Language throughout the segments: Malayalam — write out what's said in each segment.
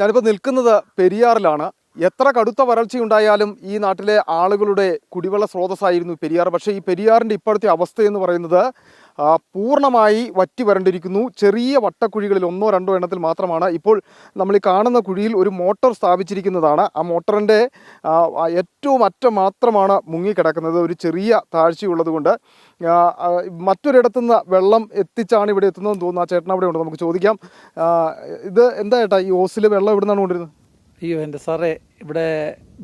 ഞാനിപ്പോൾ നിൽക്കുന്നത് പെരിയാറിലാണ്. എത്ര കടുത്ത വരൾച്ചയുണ്ടായാലും ഈ നാട്ടിലെ ആളുകളുടെ കുടിവെള്ള സ്രോതസ്സായിരുന്നു പെരിയാർ. പക്ഷേ ഈ പെരിയാറിന്റെ ഇപ്പോഴത്തെ അവസ്ഥ എന്ന് പറയുന്നത് പൂർണമായി വറ്റി വരണ്ടിരിക്കുന്നു. ചെറിയ വട്ടക്കുഴികളിൽ ഒന്നോ രണ്ടോ എണ്ണത്തിൽ മാത്രമാണ് ഇപ്പോൾ നമ്മൾ ഈ കാണുന്ന കുഴിയിൽ ഒരു മോട്ടോർ സ്ഥാപിച്ചിരിക്കുന്നതാണ്. ആ മോട്ടറിന്റെ ഏറ്റവും അറ്റം മാത്രമാണ് മുങ്ങിക്കിടക്കുന്നത്. ഒരു ചെറിയ താഴ്ചയുള്ളതുകൊണ്ട് മറ്റൊരിടത്തുനിന്ന് വെള്ളം എത്തിച്ചാണ് ഇവിടെ എത്തുന്നതെന്ന് തോന്നുന്നു. ആ ചേട്ടൻ അവിടെ ഉണ്ട്? നമുക്ക് ചോദിക്കാം. ഇത് എന്താ ചേട്ടാ? ഈ ഓസിൽ വെള്ളം എവിടെ നിന്നാണ് കൊണ്ടിരുന്നത് അയ്യോ എന്റെ സാറേ ഇവിടെ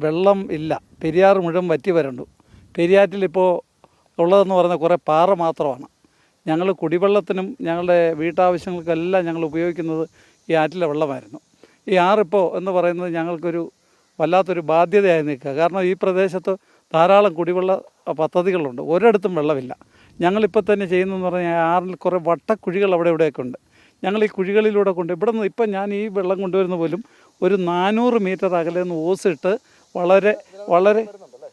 വെള്ളം ഇല്ല. പെരിയാർ മുഴുവൻ വറ്റി വരണ്ടു. പെരിയാറ്റിലിപ്പോൾ ഉള്ളതെന്ന് പറയുന്ന കുറേ പാറ മാത്രമാണ്. ഞങ്ങൾ കുടിവെള്ളത്തിനും ഞങ്ങളുടെ വീട്ടാവശ്യങ്ങൾക്കെല്ലാം ഞങ്ങൾ ഉപയോഗിക്കുന്നത് ഈ ആറ്റിലെ വെള്ളമായിരുന്നു. ഈ ആറിപ്പോൾ എന്ന് പറയുന്നത് ഞങ്ങൾക്കൊരു വല്ലാത്തൊരു ബാധ്യതയായി നിൽക്കുക. കാരണം ഈ പ്രദേശത്ത് ധാരാളം കുടിവെള്ള പദ്ധതികളുണ്ട്. ഒരിടത്തും വെള്ളമില്ല. ഞങ്ങളിപ്പോൾ തന്നെ ചെയ്യുന്നതെന്ന് പറഞ്ഞാൽ ആറിൽ കുറേ വട്ടക്കുഴികൾ അവിടെ ഇവിടെയൊക്കെ ഉണ്ട്. ഞങ്ങൾ ഈ കുഴികളിലൂടെ കൊണ്ട് ഇവിടെ നിന്ന് ഇപ്പം ഞാൻ ഈ വെള്ളം കൊണ്ടുവരുന്ന പോലും ഒരു നാനൂറ് മീറ്റർ അകലെ നിന്ന് ഓസിട്ട് വളരെ വളരെ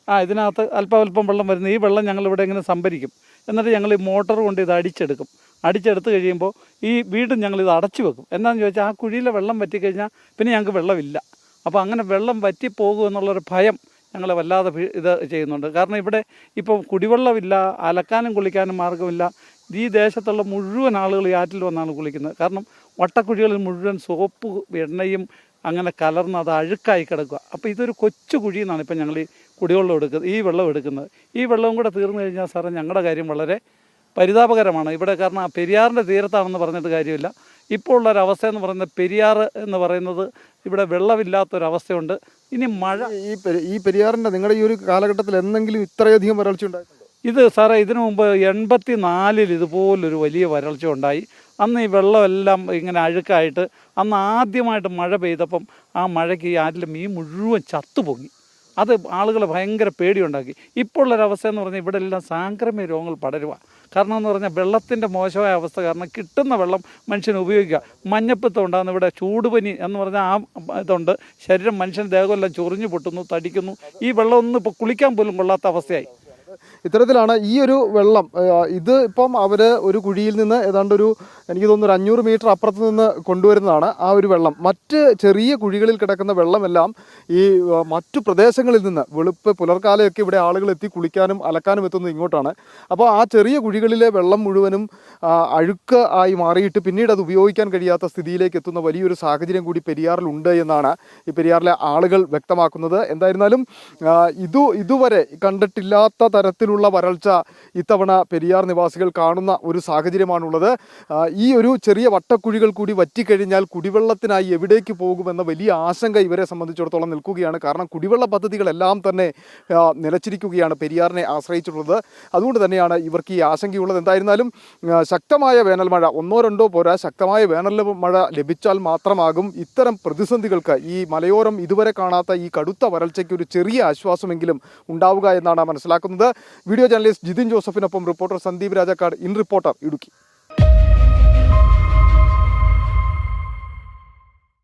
ആ ഇതിനകത്ത് അല്പം അല്പം വെള്ളം വരുന്നു ഈ വെള്ളം ഞങ്ങളിവിടെ ഇങ്ങനെ സംഭരിക്കും. എന്നിട്ട് ഞങ്ങൾ ഈ മോട്ടോർ കൊണ്ട് ഇത് അടിച്ചെടുക്കും. അടിച്ചെടുത്ത് കഴിയുമ്പോൾ ഈ വീണ്ടും ഞങ്ങൾ ഇത് അടച്ചു വെക്കും. എന്താണെന്ന് ചോദിച്ചാൽ ആ കുഴിയിലെ വെള്ളം വറ്റിക്കഴിഞ്ഞാൽ പിന്നെ ഞങ്ങൾക്ക് വെള്ളമില്ല. അപ്പോൾ അങ്ങനെ വെള്ളം വറ്റിപ്പോകും എന്നുള്ളൊരു ഭയം ഞങ്ങളെ വല്ലാതെ ഇത് ചെയ്യുന്നുണ്ട്. കാരണം ഇവിടെ ഇപ്പോൾ കുടിവെള്ളമില്ല അലക്കാനും കുളിക്കാനും മാർഗമില്ല ഈ ദേശത്തുള്ള മുഴുവൻ ആളുകൾ ഈ ആറ്റിൽ വന്നാണ് കുളിക്കുന്നത്. കാരണം വട്ടക്കുഴികളിൽ മുഴുവൻ സോപ്പ് എണ്ണയും അങ്ങനെ കലർന്ന് അത് അഴുക്കായി കിടക്കുക. അപ്പോൾ ഇതൊരു കൊച്ചു കുഴിയിൽ നിന്നാണ് ഇപ്പം ഞങ്ങൾ ഈ കുടിവെള്ളം എടുക്കുന്നത് ഈ വെള്ളം എടുക്കുന്നത്. ഈ വെള്ളവും കൂടെ തീർന്നു കഴിഞ്ഞാൽ സാറേ ഞങ്ങളുടെ കാര്യം വളരെ പരിതാപകരമാണ്. ഇവിടെ കാരണം ആ പെരിയാറിന്റെ തീരത്താണെന്ന് പറഞ്ഞിട്ട് കാര്യമില്ല. ഇപ്പോൾ ഉള്ളൊരവസ്ഥ എന്ന് പറയുന്നത് പെരിയാർ എന്ന് പറയുന്നത് ഇവിടെ വെള്ളമില്ലാത്തൊരവസ്ഥയുണ്ട്. ഇനി മഴ ഈ ഈ പെരിയാറിന്റെ നിങ്ങളുടെ ഈ ഒരു കാലഘട്ടത്തിൽ എന്തെങ്കിലും ഇത്രയധികം വരൾച്ച ഉണ്ടായിട്ടുണ്ടോ ഇത് സാറേ ഇതിനു മുമ്പ് എൺപത്തി നാലിൽ ഇതുപോലൊരു വലിയ വരൾച്ച ഉണ്ടായി അന്ന് ഈ വെള്ളമെല്ലാം ഇങ്ങനെ അഴുക്കായിട്ട് അന്ന് ആദ്യമായിട്ട് മഴ പെയ്തപ്പം ആ മഴയ്ക്ക് ഈ ആറ്റിലെ മീൻ മുഴുവൻ ചത്തുപൊങ്ങി അത് ആളുകളെ ഭയങ്കര പേടിയുണ്ടാക്കി. ഇപ്പോൾ ഉള്ളൊരവസ്ഥ എന്ന് പറഞ്ഞാൽ ഇവിടെ എല്ലാം സാംക്രമിക രോഗങ്ങൾ പടരുക കാരണം എന്ന് പറഞ്ഞാൽ വെള്ളത്തിന്റെ മോശമായ അവസ്ഥ കാരണം കിട്ടുന്ന വെള്ളം മനുഷ്യന് ഉപയോഗിക്കുക. മഞ്ഞപ്പിത്തം ഉണ്ടാകുന്ന ഇവിടെ ചൂടുപനി എന്ന് പറഞ്ഞാൽ ആ ഇതുണ്ട്. ശരീരം മനുഷ്യന്റെ ദേഹമെല്ലാം ചൊറിഞ്ഞു പൊട്ടുന്നു തടിക്കുന്നു. ഈ വെള്ളം ഒന്നും ഇപ്പോൾ കുളിക്കാൻ പോലും കൊള്ളാത്ത അവസ്ഥയായി. ഇത്തരത്തിലാണ് ഈ ഒരു വെള്ളം ഇത് ഇപ്പം അവർ ഒരു കുഴിയിൽ നിന്ന് ഏതാണ്ട് ഒരു എനിക്ക് തോന്നുന്നു ഒരു അഞ്ഞൂറ് മീറ്റർ അപ്പുറത്ത് നിന്ന് കൊണ്ടുവരുന്നതാണ് ആ ഒരു വെള്ളം. മറ്റ് ചെറിയ കുഴികളിൽ കിടക്കുന്ന വെള്ളമെല്ലാം ഈ മറ്റു പ്രദേശങ്ങളിൽ നിന്ന് വെളുപ്പ് പുലർക്കാലയൊക്കെ ഇവിടെ ആളുകൾ എത്തി കുളിക്കാനും അലക്കാനും എത്തുന്നത് ഇങ്ങോട്ടാണ്. അപ്പോൾ ആ ചെറിയ കുഴികളിലെ വെള്ളം മുഴുവനും അഴുക്ക് ആയി മാറിയിട്ട് പിന്നീട് അത് ഉപയോഗിക്കാൻ കഴിയാത്ത സ്ഥിതിയിലേക്ക് എത്തുന്ന വലിയൊരു സാഹചര്യം കൂടി പെരിയാറിലുണ്ട് എന്നാണ് ഈ പെരിയാറിലെ ആളുകൾ വ്യക്തമാക്കുന്നത്. എന്തായിരുന്നാലും ഇതു ഇതുവരെ കണ്ടിട്ടില്ലാത്ത തരത്തിലുള്ള വരൾച്ച ഇത്തവണ പെരിയാർ നിവാസികൾ കാണുന്ന ഒരു സാഹചര്യമാണുള്ളത്. ഈ ഒരു ചെറിയ വട്ടക്കുഴികൾ കൂടി വറ്റിക്കഴിഞ്ഞാൽ കുടിവെള്ളത്തിനായി എവിടേക്ക് പോകുമെന്ന വലിയ ആശങ്ക ഇവരെ സംബന്ധിച്ചിടത്തോളം നിൽക്കുകയാണ്. കാരണം കുടിവെള്ള പദ്ധതികളെല്ലാം തന്നെ നിലച്ചിരിക്കുകയാണ് പെരിയാറിനെ ആശ്രയിച്ചിട്ടുള്ളത്. അതുകൊണ്ട് തന്നെയാണ് ഇവർക്ക് ഈ ആശങ്കയുള്ളത്. എന്തായിരുന്നാലും ശക്തമായ വേനൽ മഴ ഒന്നോ രണ്ടോ പോരാ ശക്തമായ വേനൽ മഴ ലഭിച്ചാൽ മാത്രമാകും ഇത്തരം പ്രതിസന്ധികൾക്ക് ഈ മലയോരം ഇതുവരെ കാണാത്ത ഈ കടുത്ത വരൾച്ചയ്ക്ക് ഒരു ചെറിയ ആശ്വാസമെങ്കിലും ഉണ്ടാവുക എന്നാണ് മനസ്സിലാക്കുന്നത്. Video journalist Jithin ജോസഫിനൊപ്പം reporter Sandeep Rajakkad. In reporter Idukki.